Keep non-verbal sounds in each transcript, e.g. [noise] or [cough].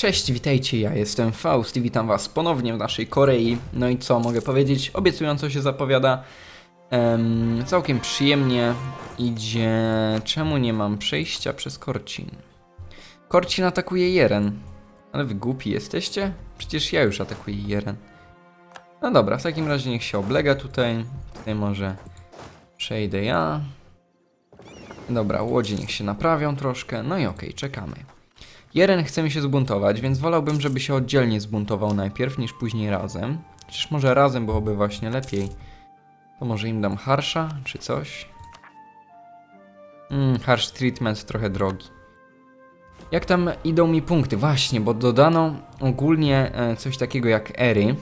Cześć, witajcie, ja jestem Faust i witam was ponownie w naszej Korei. No i co mogę powiedzieć? Obiecująco się zapowiada. Em, całkiem przyjemnie idzie... Czemu nie mam przejścia przez Korcin? Korcin atakuje Jeren. Ale wy głupi jesteście? Przecież ja już atakuję Jeren. No dobra, w takim razie niech się oblega tutaj. Tutaj może przejdę ja. Dobra, łodzie niech się naprawią troszkę. No i okej, czekamy. Jeren chce mi się zbuntować, więc wolałbym, żeby się oddzielnie zbuntował najpierw, niż później razem. Chociaż może razem byłoby właśnie lepiej. To może im dam harsza, czy coś? Mmm, harsh treatment trochę drogi. Jak tam idą mi punkty? Właśnie, bo dodano ogólnie e, coś takiego jak ery.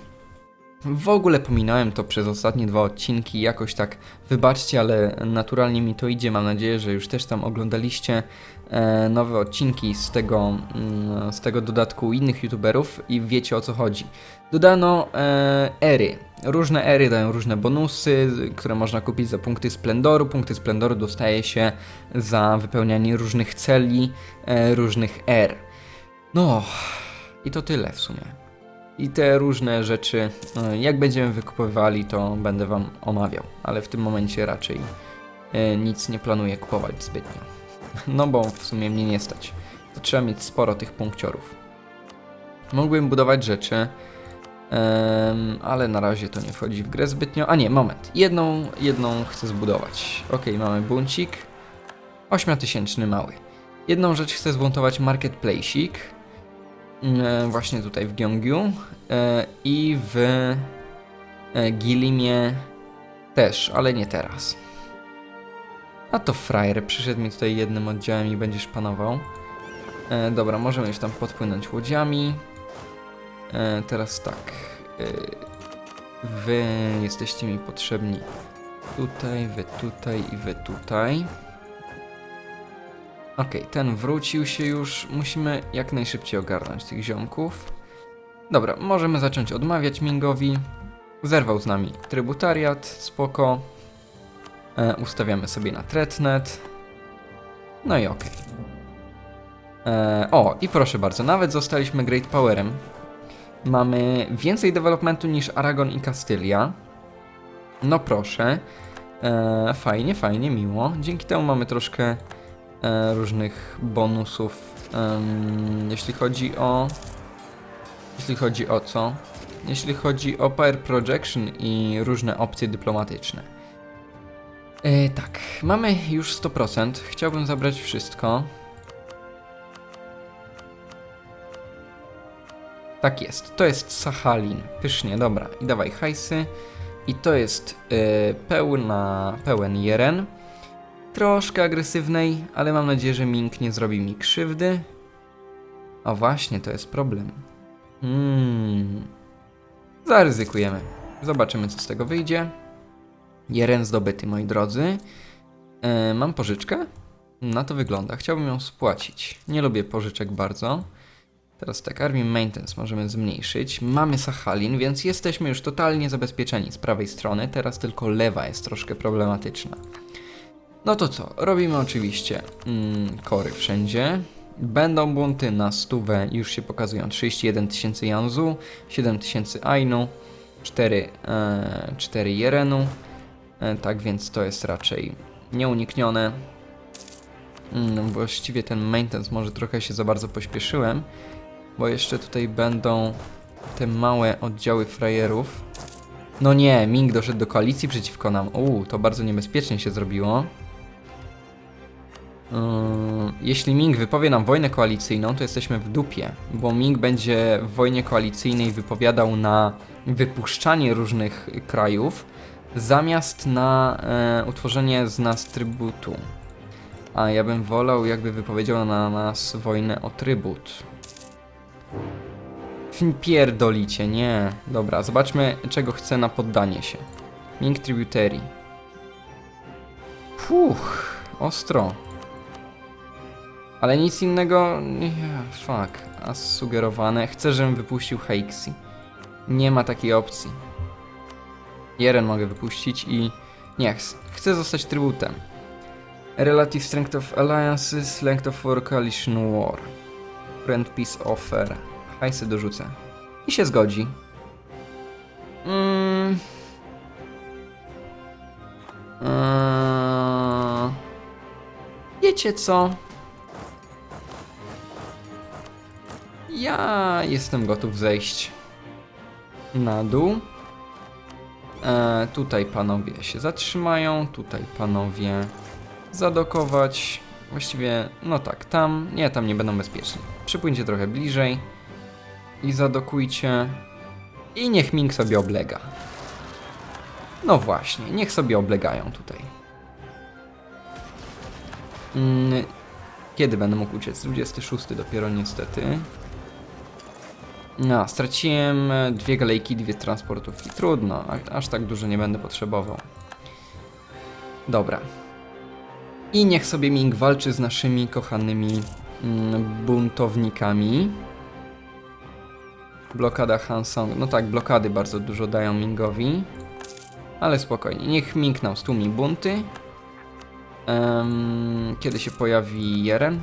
W ogóle pominąłem to przez ostatnie dwa odcinki, jakoś tak wybaczcie, ale naturalnie mi to idzie. Mam nadzieję, że już też tam oglądaliście e, nowe odcinki z tego, mm, z tego dodatku innych youtuberów i wiecie o co chodzi. Dodano e, ery. Różne ery dają różne bonusy, które można kupić za punkty splendoru. Punkty splendoru dostaje się za wypełnianie różnych celi, e, różnych er. No, i to tyle w sumie. I te różne rzeczy, e, jak będziemy wykupywali, to będę Wam omawiał, ale w tym momencie raczej e, nic nie planuję kupować zbytnio. [laughs] No bo w sumie mnie nie stać. To trzeba mieć sporo tych punkciorów. Mógłbym budować rzeczy, ale na razie to nie wchodzi w grę zbytnio. A nie, moment. Jedną, jedną chcę zbudować. Ok, mamy buncik. 8000 mały. Jedną rzecz chcę zbuntować marketplace'ik. E, właśnie tutaj w Gyeongju e, i w e, Gilimie też, ale nie teraz. A to frajer przyszedł mi tutaj jednym oddziałem i będziesz panował. Dobra, możemy już tam podpłynąć łodziami. Teraz tak. Wy jesteście mi potrzebni tutaj, wy tutaj i wy tutaj. Okej, ten wrócił się już. Musimy jak najszybciej ogarnąć tych ziomków. Dobra, możemy zacząć odmawiać Mingowi. Zerwał z nami trybutariat, spoko. E, ustawiamy sobie na Tretnet. No i okej. E, O, i proszę bardzo, nawet zostaliśmy Great Powerem. Mamy więcej developmentu niż Aragon i Kastylia. No proszę. E, fajnie, fajnie, miło. Dzięki temu mamy troszkę różnych bonusów, jeśli chodzi o. Jeśli chodzi o co? Jeśli chodzi o Power Projection i różne opcje dyplomatyczne. E, tak, mamy już 100%. Chciałbym zabrać wszystko. Tak jest, to jest Sachalin. Pysznie, dobra. I dawaj hajsy. I to jest e, pełna, pełen Jeren troszkę agresywnej, ale mam nadzieję, że Mink nie zrobi mi krzywdy. O właśnie, to jest problem. Hmm. Zaryzykujemy. Zobaczymy, co z tego wyjdzie. Jeren zdobyty, moi drodzy. E, mam pożyczkę? Na to wygląda. Chciałbym ją spłacić. Nie lubię pożyczek bardzo. Teraz tak, Army Maintenance możemy zmniejszyć. Mamy Sachalin, więc jesteśmy już totalnie zabezpieczeni z prawej strony. Teraz tylko lewa jest troszkę problematyczna. No to co? Robimy oczywiście mm, kory wszędzie. Będą bunty na stówę, już się pokazują 31 tysięcy Janzu, 7 tysięcy Ainu, 4, e, 4 Jerenu. E, tak więc to jest raczej nieuniknione. Mm, właściwie ten maintenance może trochę się za bardzo pośpieszyłem, bo jeszcze tutaj będą te małe oddziały frajerów. No nie, Ming doszedł do koalicji przeciwko nam. Uuu, to bardzo niebezpiecznie się zrobiło. Yy, jeśli Ming wypowie nam wojnę koalicyjną, to jesteśmy w dupie, bo Ming będzie w wojnie koalicyjnej wypowiadał na wypuszczanie różnych krajów, zamiast na e, utworzenie z nas trybutu. A ja bym wolał, jakby wypowiedział na nas wojnę o trybut. Pierdolicie, nie. Dobra, zobaczmy, czego chce na poddanie się. Ming Tributary. Fuch, ostro. Ale nic innego. Fuck. A sugerowane. Chcę, żebym wypuścił Haixi. Nie ma takiej opcji. Jeren mogę wypuścić i. Nie, ch chcę zostać trybutem. Relative Strength of Alliances, Length of War, Coalition War. Current peace offer. Hajsy dorzucę. I się zgodzi. Mm. Eee, Wiecie co? Ja jestem gotów zejść na dół. E, tutaj panowie się zatrzymają, tutaj panowie zadokować. Właściwie, no tak, tam, nie, tam nie będą bezpieczni. Przypłyńcie trochę bliżej i zadokujcie. I niech Ming sobie oblega. No właśnie, niech sobie oblegają tutaj. Mm, kiedy będę mógł uciec? 26 dopiero niestety. No, straciłem e, dwie galejki, dwie transportówki. Trudno, aż tak dużo nie będę potrzebował. Dobra. I niech sobie Ming walczy z naszymi kochanymi mm, buntownikami. Blokada Hansong. No tak, blokady bardzo dużo dają Mingowi. Ale spokojnie, niech Ming nam stłumi bunty. Em, kiedy się pojawi Jeren?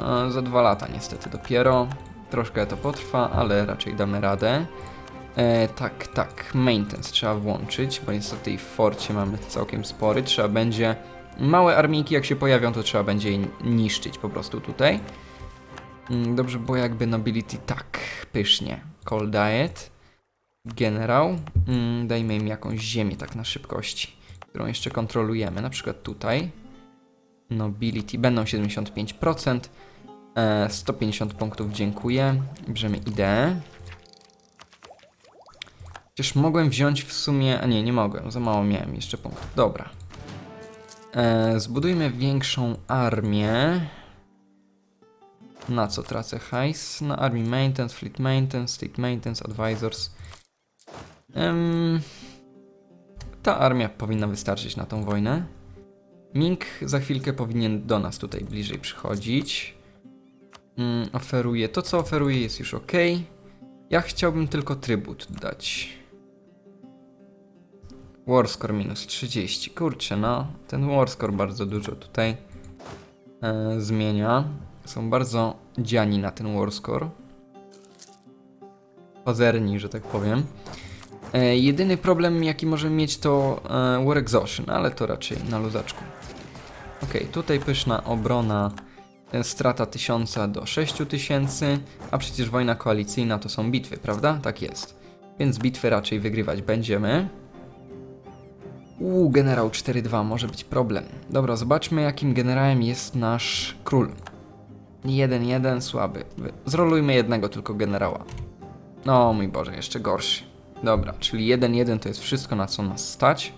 E, za dwa lata niestety dopiero. Troszkę to potrwa, ale raczej damy radę. E, tak, tak, maintenance trzeba włączyć, bo niestety w forcie mamy całkiem spory. Trzeba będzie. Małe armijki, jak się pojawią, to trzeba będzie je niszczyć po prostu tutaj. Mm, Dobrze, bo jakby nobility tak, pysznie. Cold diet. Generał. Mm, dajmy im jakąś ziemię tak na szybkości, którą jeszcze kontrolujemy. Na przykład tutaj. Nobility będą 75%. E, 150 punktów, dziękuję. Bierzemy ideę. Przecież mogłem wziąć w sumie. A nie, nie mogłem, za mało miałem jeszcze punktów. Dobra. E, zbudujmy większą armię. Na co tracę hajs? Na Army Maintenance, Fleet Maintenance, State Maintenance, Advisors. Em, ta armia powinna wystarczyć na tą wojnę. Ming za chwilkę powinien do nas tutaj bliżej przychodzić. Mm, oferuje. To, co oferuje, jest już ok. Ja chciałbym tylko trybut dać. Warscore minus 30. Kurczę, no. Ten Warscore bardzo dużo tutaj e, zmienia. Są bardzo dziani na ten Warscore. Pazerni, że tak powiem. E, jedyny problem, jaki możemy mieć, to e, War Exhaustion, ale to raczej na luzaczku. Ok, tutaj pyszna obrona, strata 1000 do 6000, a przecież wojna koalicyjna to są bitwy, prawda? Tak jest. Więc bitwy raczej wygrywać będziemy. Uuu, generał 4-2, może być problem. Dobra, zobaczmy jakim generałem jest nasz król. 1-1, słaby. Zrolujmy jednego tylko generała. O mój Boże, jeszcze gorszy. Dobra, czyli 1-1 to jest wszystko na co nas stać.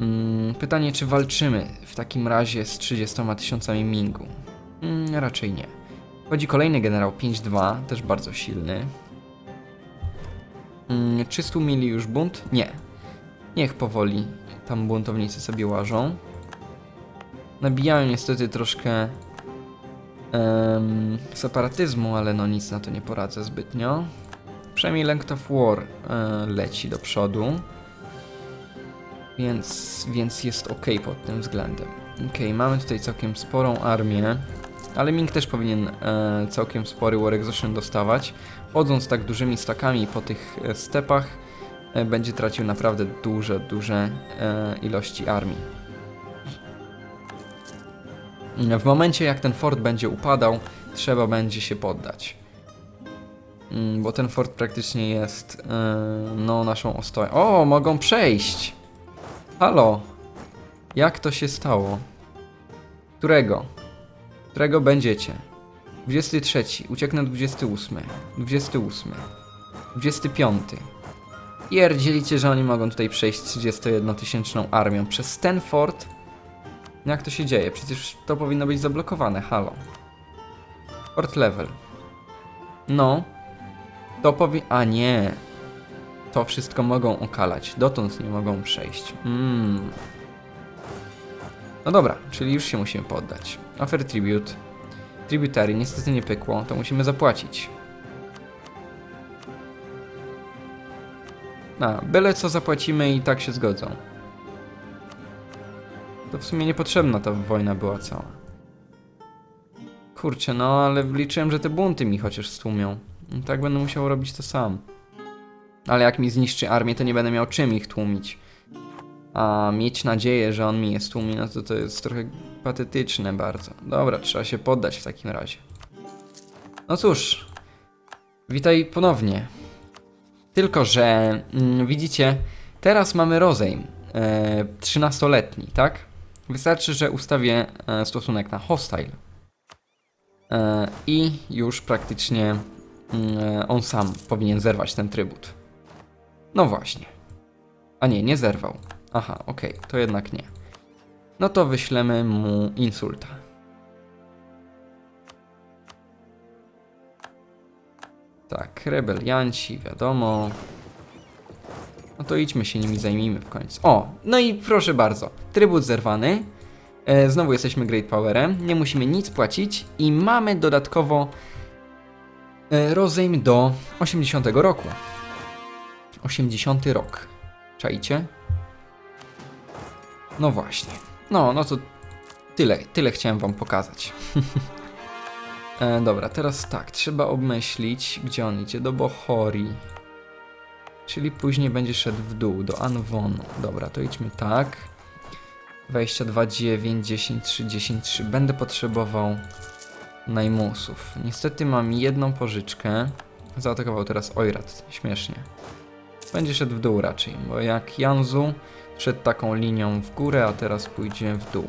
Mm, pytanie, czy walczymy w takim razie z 30 tysiącami Mingu? Mm, raczej nie. Chodzi kolejny generał 5-2, też bardzo silny. Mm, 300 mili już bunt? Nie. Niech powoli tam buntownicy sobie łażą. Nabijałem niestety troszkę em, separatyzmu, ale no nic na to nie poradzę zbytnio. Przynajmniej Length of War e, leci do przodu. Więc, więc jest ok pod tym względem. Ok, mamy tutaj całkiem sporą armię, ale Ming też powinien e, całkiem spory War Exhaustion dostawać. Chodząc tak dużymi stakami po tych e, stepach, e, będzie tracił naprawdę duże, duże e, ilości armii. W momencie jak ten fort będzie upadał, trzeba będzie się poddać. Mm, Bo ten fort praktycznie jest e, no naszą ostoją. O, mogą przejść! Halo! Jak to się stało? Którego? Którego będziecie? 23, ucieknę 28, 28, 25. Pierdzielicie, że oni mogą tutaj przejść 31-tysięczną armią przez ten fort? Jak to się dzieje? Przecież to powinno być zablokowane, halo. Fort level. No. To powie... A nie. To wszystko mogą okalać. Dotąd nie mogą przejść. Mm. No dobra, czyli już się musimy poddać. Offer tribute. Tributary niestety nie pykło, to musimy zapłacić. A, byle co zapłacimy i tak się zgodzą. To w sumie niepotrzebna ta wojna była cała. Kurczę, no ale liczyłem, że te bunty mi chociaż stłumią. I tak będę musiał robić to sam. Ale jak mi zniszczy armię, to nie będę miał czym ich tłumić. A mieć nadzieję, że on mi je stłumi, no to to jest trochę patetyczne bardzo. Dobra, trzeba się poddać w takim razie. No cóż, witaj ponownie. Tylko, że mm, widzicie, teraz mamy rozejm e, 13-letni, tak? Wystarczy, że ustawię e, stosunek na hostile. E, I już praktycznie mm, e, on sam powinien zerwać ten trybut. No właśnie. A nie, nie zerwał. Aha, okej, to jednak nie. No to wyślemy mu insulta. Tak, rebelianci, wiadomo. No to idźmy się nimi zajmijmy w końcu. O, no i proszę bardzo, trybut zerwany. E, znowu jesteśmy Great Powerem, nie musimy nic płacić i mamy dodatkowo e, rozejm do 80 roku. 80 rok. Czajcie? No właśnie. No, no to tyle, tyle chciałem wam pokazać. [laughs] e, dobra, teraz tak, trzeba obmyślić, gdzie on idzie, do Bohori. Czyli później będzie szedł w dół, do Anwonu. Dobra, to idźmy tak. 22, 9, 10, 3, 10, 3. Będę potrzebował najmusów. Niestety mam jedną pożyczkę. Zaatakował teraz Oirat. Śmiesznie. Będzie szedł w dół raczej, bo jak Janzu szedł taką linią w górę, a teraz pójdzie w dół.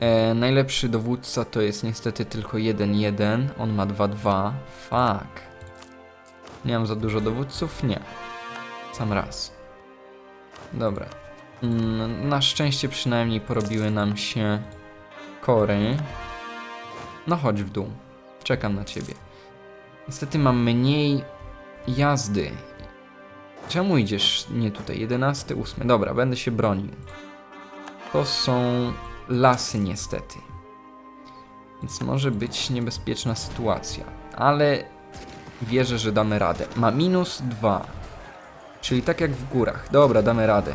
E, najlepszy dowódca to jest niestety tylko 1-1. On ma 2-2. Fuck. Nie mam za dużo dowódców? Nie. Sam raz. Dobra. Mm, Na szczęście przynajmniej porobiły nam się kory. No chodź w dół. Czekam na ciebie. Niestety mam mniej jazdy. Czemu idziesz nie tutaj? 11, 8. Dobra, będę się bronił. To są lasy niestety. Więc może być niebezpieczna sytuacja. Ale wierzę, że damy radę. Ma minus 2. Czyli tak jak w górach. Dobra, damy radę.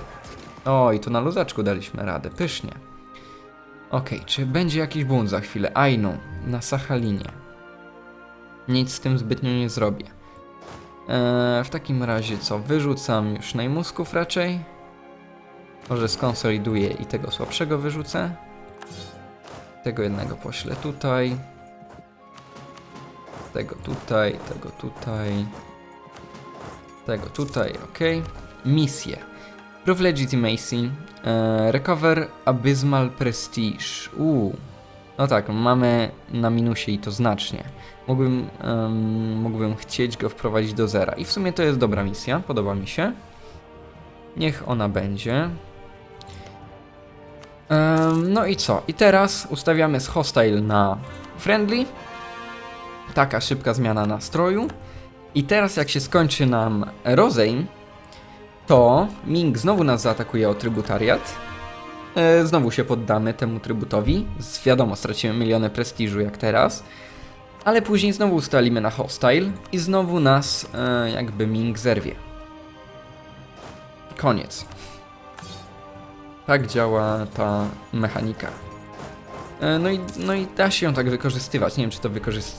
Oj, to na luzaczku daliśmy radę. Pysznie. Okej, czy będzie jakiś bunt za chwilę? Ainu, na Sachalinie. Nic z tym zbytnio nie zrobię. Eee, w takim razie co? Wyrzucam już najmusków raczej. Może skonsoliduję i tego słabszego wyrzucę. Tego jednego poślę tutaj. Tego tutaj, tego tutaj. Tego tutaj, ok. Misje. Proof Legitimacy. E, recover Abysmal Prestige. Uuu. No tak, mamy na minusie i to znacznie. Mógłbym, em, mógłbym chcieć go wprowadzić do zera. I w sumie to jest dobra misja, podoba mi się. Niech ona będzie. Em, no i co? I teraz ustawiamy z hostile na friendly. Taka szybka zmiana nastroju. I teraz jak się skończy nam rozejm, to Ming znowu nas zaatakuje o trybutariat. E, znowu się poddamy temu trybutowi. Wiadomo, stracimy miliony prestiżu jak teraz. Ale później znowu ustalimy na hostile i znowu nas e, jakby Ming zerwie. Koniec. Tak działa ta mechanika. E, No i, no i da się ją tak wykorzystywać. Nie wiem, czy to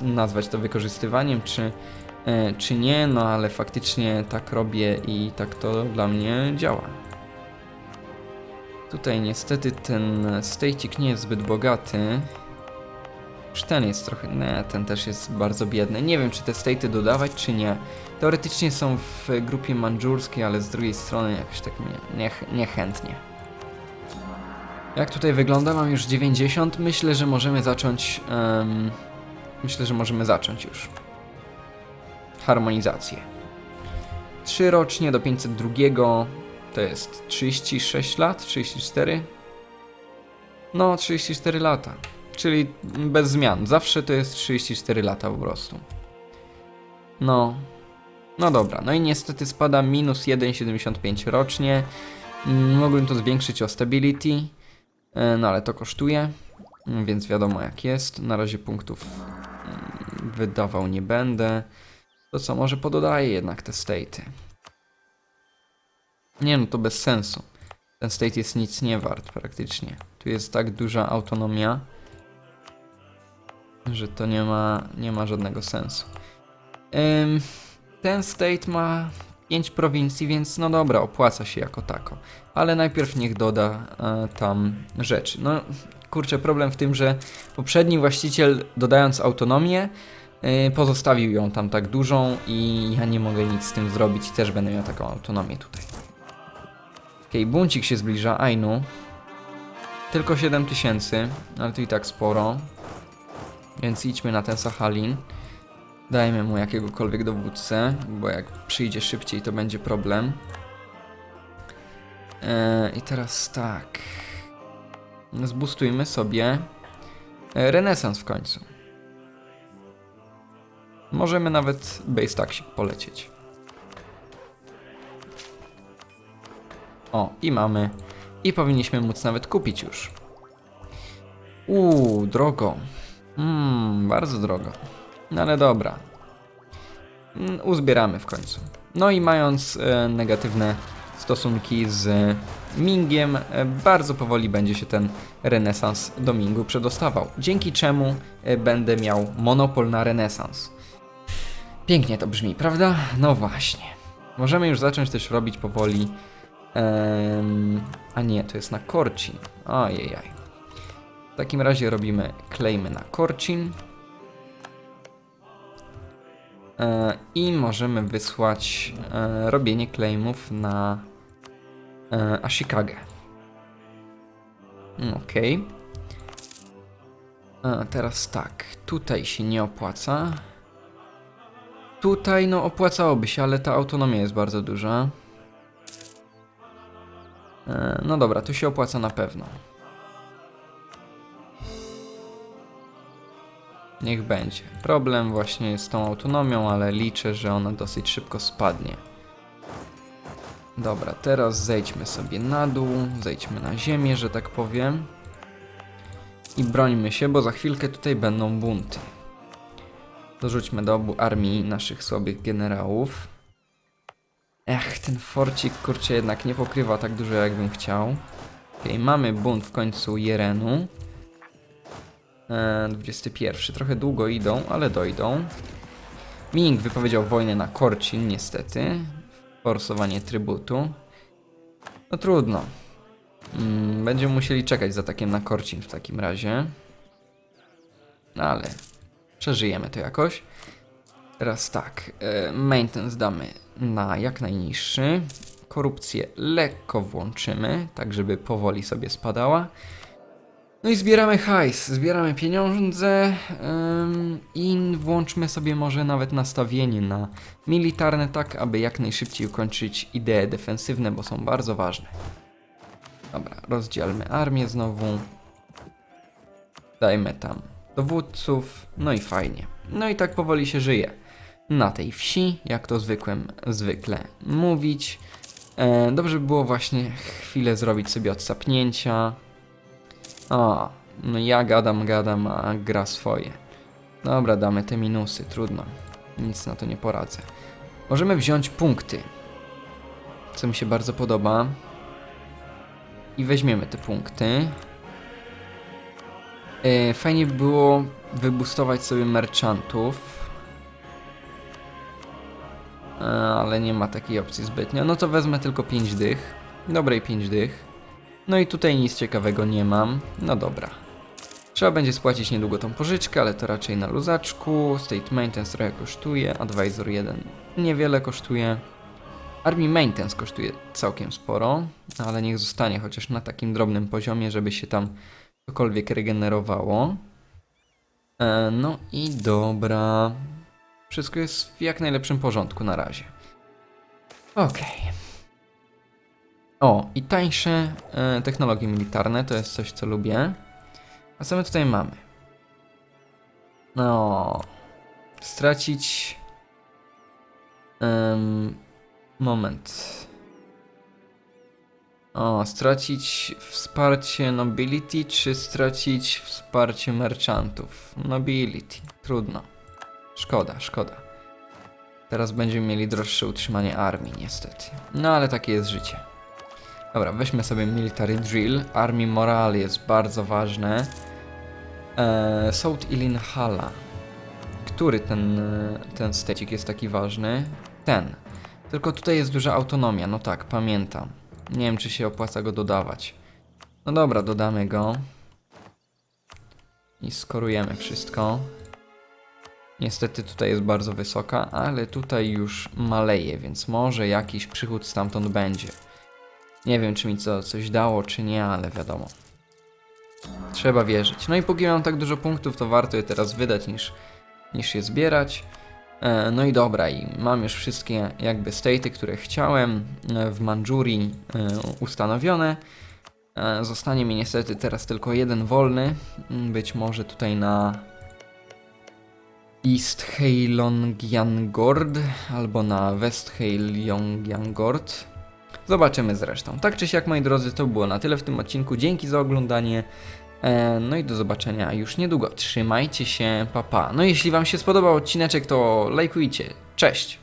nazwać to wykorzystywaniem, czy, czy nie, no ale faktycznie tak robię i tak to dla mnie działa. Tutaj niestety ten stejcik nie jest zbyt bogaty. Już ten jest trochę. Nie, ten też jest bardzo biedny. Nie wiem, czy te staty dodawać, czy nie. Teoretycznie są w grupie mandżurskiej, ale z drugiej strony jakoś tak nie, niech, niechętnie. Jak tutaj wygląda? Mam już 90. Myślę, że możemy zacząć. em, myślę, że możemy zacząć już. Harmonizację. 3 rocznie do 502 to jest 36 lat, 34. No, 34 lata. Czyli bez zmian. Zawsze to jest 34 lata po prostu. No. No dobra, no i niestety spada minus 1,75 rocznie. Mm, Mogłem to zwiększyć o stability. E, No ale to kosztuje, mm, więc wiadomo jak jest. Na razie punktów mm, wydawał nie będę. To co, może pododaję jednak te staty. Nie no, to bez sensu. Ten state jest nic nie wart praktycznie. Tu jest tak duża autonomia. że to nie ma, nie ma żadnego sensu. Ym, ten state ma 5 prowincji, więc no dobra, opłaca się jako tako. Ale najpierw niech doda e, tam rzeczy. No kurczę, problem w tym, że poprzedni właściciel dodając autonomię e, pozostawił ją tam tak dużą i ja nie mogę nic z tym zrobić i też będę miał taką autonomię tutaj. Okej, buncik się zbliża, Ainu. Tylko 7000, ale to i tak sporo. Więc idźmy na ten Sachalin. Dajmy mu jakiegokolwiek dowódcę, bo jak przyjdzie szybciej, to będzie problem. Eee, I teraz tak. Zbustujmy sobie renesans w końcu. Możemy nawet base taxi polecieć. O, i mamy. I powinniśmy móc nawet kupić już. Uuu, drogo. Mmm, bardzo drogo. No ale dobra. Mm, Uzbieramy w końcu. No i mając e, negatywne stosunki z Mingiem, e, bardzo powoli będzie się ten renesans do Mingu przedostawał. Dzięki czemu e, będę miał monopol na renesans. Pięknie to brzmi, prawda? No właśnie. Możemy już zacząć też robić powoli. A nie, to jest na Korcin. Ojejaj. W takim razie robimy claimy na Korcin. E, I możemy wysłać e, robienie claimów na e, Ashikage. Okej. E, Teraz tak, tutaj się nie opłaca. Tutaj no opłacałoby się, ale ta autonomia jest bardzo duża. E, No dobra, tu się opłaca na pewno. Niech będzie. Problem właśnie z tą autonomią, ale liczę, że ona dosyć szybko spadnie. Dobra, teraz zejdźmy sobie na dół, zejdźmy na ziemię, że tak powiem. I brońmy się, bo za chwilkę tutaj będą bunty. Dorzućmy do obu armii naszych słabych generałów. Ech, ten forcik kurczę jednak nie pokrywa tak dużo jakbym chciał. Okej, mamy bunt w końcu Jerenu. E, 21. Trochę długo idą, ale dojdą. Ming wypowiedział wojnę na Korcin, niestety. Forsowanie trybutu. No trudno. Mm, będziemy musieli czekać z atakiem na Korcin w takim razie. Ale przeżyjemy to jakoś. Teraz tak. E, maintenance damy na jak najniższy. Korupcję lekko włączymy, tak żeby powoli sobie spadała. No i zbieramy hajs, zbieramy pieniądze i włączmy sobie może nawet nastawienie na militarne, tak aby jak najszybciej ukończyć idee defensywne, bo są bardzo ważne. Dobra, rozdzielmy armię znowu. Dajmy tam dowódców, no i fajnie. No i tak powoli się żyje. Na tej wsi, jak to zwykłem zwykle mówić. E, dobrze by było właśnie chwilę zrobić sobie odsapnięcia. O, no ja gadam, gadam, a gra swoje. Dobra, damy te minusy, trudno. Nic na to nie poradzę. Możemy wziąć punkty, co mi się bardzo podoba. I weźmiemy te punkty. E, fajnie by było wybustować sobie merchantów. E, ale nie ma takiej opcji zbytnio. No to wezmę tylko 5 dych. Dobrej 5 dych. No i tutaj nic ciekawego nie mam. No dobra. Trzeba będzie spłacić niedługo tą pożyczkę, ale to raczej na luzaczku. State Maintenance trochę kosztuje. Advisor 1 niewiele kosztuje. Army Maintenance kosztuje całkiem sporo, ale niech zostanie chociaż na takim drobnym poziomie, żeby się tam cokolwiek regenerowało. E, no i dobra. Wszystko jest w jak najlepszym porządku na razie. Okej. O, i tańsze e, technologie militarne to jest coś, co lubię. A co my tutaj mamy? No. Stracić. em, moment. O, stracić wsparcie nobility, czy stracić wsparcie merchantów? Nobility. Trudno. Szkoda, szkoda. Teraz będziemy mieli droższe utrzymanie armii, niestety. No ale takie jest życie. Dobra, weźmy sobie military drill. Army morale jest bardzo ważne. E, South Ilinhala. Który ten, e, ten stecik jest taki ważny? Ten. Tylko tutaj jest duża autonomia, no tak, pamiętam. Nie wiem, czy się opłaca go dodawać. No dobra, dodamy go. I skorujemy wszystko. Niestety tutaj jest bardzo wysoka, ale tutaj już maleje, więc może jakiś przychód stamtąd będzie. Nie wiem, czy mi to coś dało, czy nie, ale wiadomo. Trzeba wierzyć. No i póki mam tak dużo punktów, to warto je teraz wydać niż, niż je zbierać. E, No i dobra, i mam już wszystkie jakby staty, które chciałem e, w Mandżurii e, ustanowione. Zostanie mi niestety teraz tylko jeden wolny. Być może tutaj na East Heilongjiangord albo na West Heilongjiangord. Zobaczymy zresztą. Tak czy siak, moi drodzy, to było na tyle w tym odcinku. Dzięki za oglądanie. E, No i do zobaczenia już niedługo. Trzymajcie się, papa. Pa. No jeśli Wam się spodobał odcineczek, to lajkujcie. Cześć!